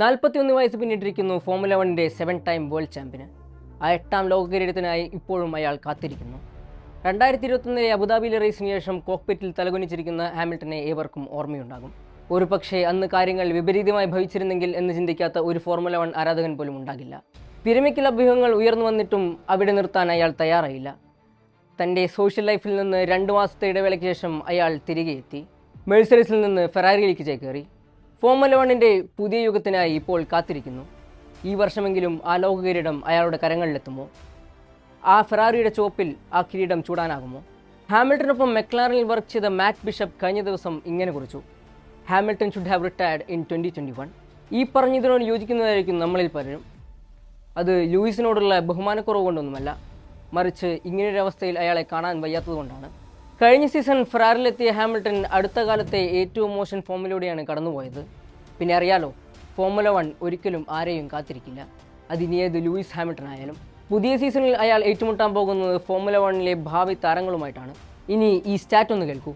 നാൽപ്പത്തിയൊന്ന് വയസ്സ് പിന്നിട്ടിരിക്കുന്നു ഫോമുല വണ്ണിന്റെ സെവൻ ടൈം വേൾഡ് ചാമ്പ്യന് ആ എട്ടാം ലോക കിരീടത്തിനായി ഇപ്പോഴും അയാൾ കാത്തിരിക്കുന്നു. രണ്ടായിരത്തി ഇരുപത്തൊന്നിലെ അബുദാബിയിലെ റേസിന് ശേഷം കോക്പിറ്റിൽ തലകുനിച്ചിരിക്കുന്ന ഹാമിൽട്ടനെ ഏവർക്കും ഓർമ്മയുണ്ടാകും. ഒരു പക്ഷേ അന്ന് കാര്യങ്ങൾ വിപരീതമായി ഭവിച്ചിരുന്നെങ്കിൽ എന്ന് ചിന്തിക്കാത്ത ഒരു ഫോർമുല വൺ ആരാധകൻ പോലും ഉണ്ടാകില്ല. വിരമിക്കൽ അഭ്യൂഹങ്ങൾ ഉയർന്നു വന്നിട്ടും അവിടെ നിർത്താൻ അയാൾ തയ്യാറായില്ല. തന്റെ സോഷ്യൽ ലൈഫിൽ നിന്ന് രണ്ട് മാസത്തെ ഇടവേളയ്ക്ക് ശേഷം അയാൾ തിരികെ എത്തി മെഴ്സറീസിൽ നിന്ന് ഫെറാറിയിലേക്ക് ചേക്കേറി. ഫോർമുല വണ്ണിന്റെ പുതിയ യുഗത്തിനായി ഇപ്പോൾ കാത്തിരിക്കുന്നു. ഈ വർഷമെങ്കിലും ആ ലോക കിരീടം അയാളുടെ കരങ്ങളിലെത്തുമോ? ആ ഫെറാറിയുടെ ചോപ്പിൽ ആ കിരീടം ചൂടാനാകുമോ? ഹാമിൽട്ടനൊപ്പം മെക്ലാറിനിൽ വർക്ക് ചെയ്ത മാറ്റ് ബിഷപ്പ് കഴിഞ്ഞ ദിവസം ഇങ്ങനെ കുറിച്ചു. Hamilton should have retired in twenty twenty one ഈ പറഞ്ഞതിനോട് യോജിക്കുന്നതായിരിക്കും നമ്മളിൽ പലരും. അത് ലൂയിസിനോടുള്ള ബഹുമാനക്കുറവ് കൊണ്ടൊന്നുമല്ല. മറിച്ച് ഇങ്ങനെയൊരവസ്ഥയിൽ അയാളെ കാണാൻ വയ്യാത്തതുകൊണ്ടാണ്. കഴിഞ്ഞ സീസൺ ഫെറാറിലെത്തിയ ഹാമിൽട്ടൺ അടുത്ത കാലത്തെ ഏറ്റവും മോശം ഫോമിലൂടെയാണ് കടന്നുപോയത്. പിന്നെ അറിയാലോ ഫോമുല വൺ ഒരിക്കലും ആരെയും കാത്തിരിക്കില്ല. അതിനി ഏത് ലൂയിസ് ഹാമിൽട്ടൺ ആയാലും. പുതിയ സീസണിൽ അയാൾ ഏറ്റുമുട്ടാൻ പോകുന്നത് ഫോമുല വണ്ണിലെ ഭാവി താരങ്ങളുമായിട്ടാണ്. ഇനി ഈ സ്റ്റാറ്റ് ഒന്ന് കേൾക്കൂ.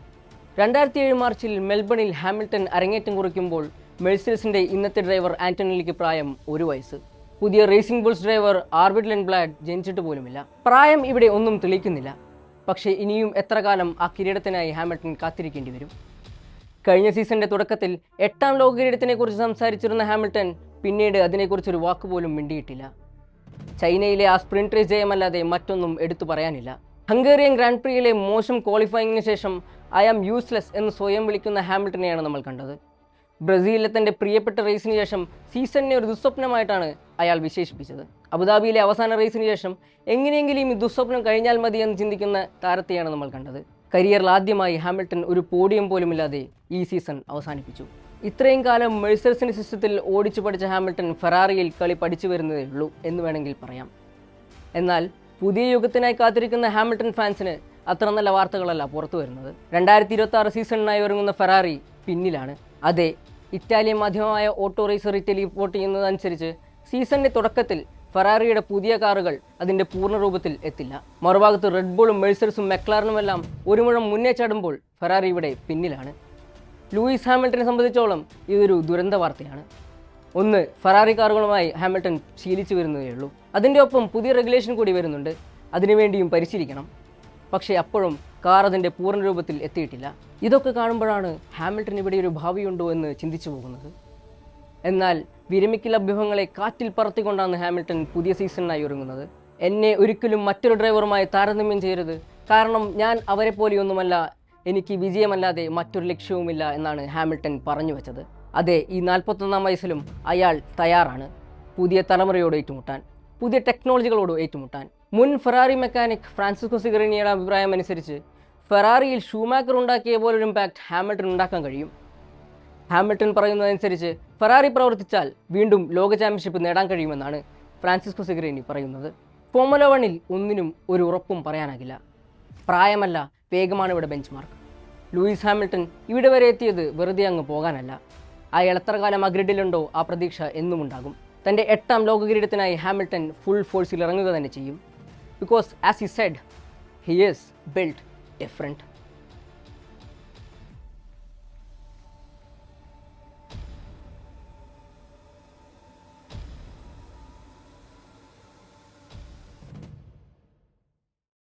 രണ്ടായിരത്തി ഏഴ് മാർച്ചിൽ മെൽബണിൽ ഹാമിൽട്ടൺ അരങ്ങേറ്റം കുറിക്കുമ്പോൾ മെഴ്സിൽസിന്റെ ഇന്നത്തെ ഡ്രൈവർ ആന്റണിക്ക് പ്രായം ഒരു വയസ്സ്. പുതിയ racing bulls driver Arvid Lindblad ജനിച്ചിട്ട് പോലുമില്ല. പ്രായം ഇവിടെ ഒന്നും തെളിയിക്കുന്നില്ല. പക്ഷേ ഇനിയും എത്ര കാലം ആ കിരീടത്തിനായി ഹാമിൽട്ടൺ കാത്തിരിക്കേണ്ടി വരും? കഴിഞ്ഞ സീസണിന്റെ തുടക്കത്തിൽ എട്ടാം ലോക കിരീടത്തിനെക്കുറിച്ച് സംസാരിച്ചിരുന്ന ഹാമിൽട്ടൺ പിന്നീട് അതിനെക്കുറിച്ചൊരു വാക്കുപോലും മിണ്ടിയിട്ടില്ല. ചൈനയിലെ ആ സ്പ്രിന്റ് ജയമല്ലാതെ മറ്റൊന്നും എടുത്തു പറയാനില്ല. ഹംഗേറിയൻ ഗ്രാൻഡ് പ്രീയിലെ മോശം ക്വാളിഫയിങ്ങിന് ശേഷം ഐ ആം യൂസ്ലെസ് എന്ന് സ്വയം വിളിക്കുന്ന ഹാമിൽട്ടനെയാണ് നമ്മൾ കണ്ടത്. ബ്രസീലിലെ തന്റെ പ്രിയപ്പെട്ട റേസിന് ശേഷം സീസണിനെ ഒരു ദുസ്വപ്നമായിട്ടാണ് അയാൾ വിശേഷിപ്പിച്ചത്. അബുദാബിയിലെ അവസാന റേസിന് ശേഷം എങ്ങനെയെങ്കിലും ഈ ദുസ്വപ്നം കഴിഞ്ഞാൽ മതി എന്ന് ചിന്തിക്കുന്ന താരത്തെയാണ് നമ്മൾ കണ്ടത്. കരിയറിൽ ആദ്യമായി ഹാമിൽട്ടൺ ഒരു പോഡിയം പോലുമില്ലാതെ ഈ സീസൺ അവസാനിപ്പിച്ചു. ഇത്രയും കാലം മെഴ്സേഴ്സിന്റെ സിസ്റ്റത്തിൽ ഓടിച്ചു പഠിച്ച ഹാമിൽട്ടൺ ഫെറാറിയിൽ കളി പഠിച്ചു വരുന്നതേ ഉള്ളൂ എന്ന് വേണമെങ്കിൽ പറയാം. എന്നാൽ പുതിയ യുഗത്തിനായി കാത്തിരിക്കുന്ന ഹാമിൽട്ടൺ ഫാൻസിന് അത്ര നല്ല വാർത്തകളല്ല പുറത്തു വരുന്നത്. രണ്ടായിരത്തി ഇരുപത്തി ആറ് സീസണിനായി ഒരുങ്ങുന്ന ഫെറാറി പിന്നിലാണ്. അതെ ഇറ്റാലിയൻ മാധ്യമമായ ഓട്ടോ റേസർ ഇറ്റലി റിപ്പോർട്ട് ചെയ്യുന്നതനുസരിച്ച് സീസണിന്റെ തുടക്കത്തിൽ ഫെറാറിയുടെ പുതിയ കാറുകൾ അതിന്റെ പൂർണ രൂപത്തിൽ എത്തില്ല. മറുഭാഗത്ത് റെഡ്ബോളും മെഴ്സൽസും മെക്ലാറിനുമെല്ലാം ഒരു മുഴം മുന്നേ ചാടുമ്പോൾ ഫെറാറി ഇവിടെ പിന്നിലാണ്. ലൂയിസ് ഹാമിൽട്ടനെ സംബന്ധിച്ചോളം ഇതൊരു ദുരന്ത വാർത്തയാണ്. ഒന്ന് ഫെറാറി കാറുകളുമായി ഹാമിൽട്ടൺ ശീലിച്ചു വരുന്നതേ ഉള്ളൂ. അതിന്റെ ഒപ്പം പുതിയ റെഗുലേഷൻ കൂടി വരുന്നുണ്ട്. അതിനുവേണ്ടിയും പരിശീലിക്കണം. പക്ഷേ അപ്പോഴും കാർ അതിന്റെ പൂർണ രൂപത്തിൽ എത്തിയിട്ടില്ല. ഇതൊക്കെ കാണുമ്പോഴാണ് ഹാമിൽട്ടൺ ഇവിടെ ഒരു ഭാവിയുണ്ടോ എന്ന് ചിന്തിച്ചു പോകുന്നത്. എന്നാൽ വിരമിക്കൽ അഭ്യൂഹങ്ങളെ കാറ്റിൽ പറത്തിക്കൊണ്ടാണ് ഹാമിൽട്ടൺ പുതിയ സീസണിനായി ഒരുങ്ങുന്നത്. എന്നെ ഒരിക്കലും മറ്റൊരു ഡ്രൈവറുമായി താരതമ്യം ചെയ്യരുത്. കാരണം ഞാൻ അവരെ പോലെയൊന്നുമല്ല എനിക്ക് വിജയമല്ലാതെ മറ്റൊരു ലക്ഷ്യവുമില്ല എന്നാണ് ഹാമിൽട്ടൺ പറഞ്ഞു വെച്ചത്. അതെ ഈ നാൽപ്പത്തൊന്നാം വയസ്സിലും അയാൾ തയ്യാറാണ്. പുതിയ തലമുറയോട് ഏറ്റുമുട്ടാൻ പുതിയ ടെക്നോളജികളോട് ഏറ്റുമുട്ടാൻ. മുൻ ഫെറാറി മെക്കാനിക് ഫ്രാൻസിസ്കോ സിഗറിനിയുടെ അഭിപ്രായം അനുസരിച്ച് ഫെറാറിയിൽ ഷൂമാക്കർ ഉണ്ടാക്കിയ പോലെ ഒരു ഇമ്പാക്ട് ഹാമിൽട്ടൺ ഉണ്ടാക്കാൻ കഴിയും. ഹാമിൽട്ടൺ പറയുന്നതനുസരിച്ച് ഫെറാറി പ്രവർത്തിച്ചാൽ വീണ്ടും ലോക ചാമ്പ്യൻഷിപ്പ് നേടാൻ കഴിയുമെന്നാണ് ഫ്രാൻസിസ്കോ സിഗ്രേനി പറയുന്നത്. ഫോമുല വണ്ണിൽ ഒന്നിനും ഒരു ഉറപ്പും പറയാനാകില്ല. പ്രായമല്ല വേഗമാണ് ഇവിടെ ബെഞ്ച് മാർക്ക് ലൂയിസ് ഹാമിൽട്ടൺ ഇവിടെ വരെ എത്തിയത് വെറുതെ അങ്ങ് പോകാനല്ല. ആ എത്ര കാലം ആ ഗ്രിഡിലുണ്ടോ ആ പ്രതീക്ഷ എന്നും ഉണ്ടാകും. തന്റെ എട്ടാം ലോക കിരീടത്തിനായി ഹാമിൽട്ടൺ ഫുൾ ഫോഴ്സിൽ ഇറങ്ങുക തന്നെ ചെയ്യും. Because as he said he is build different.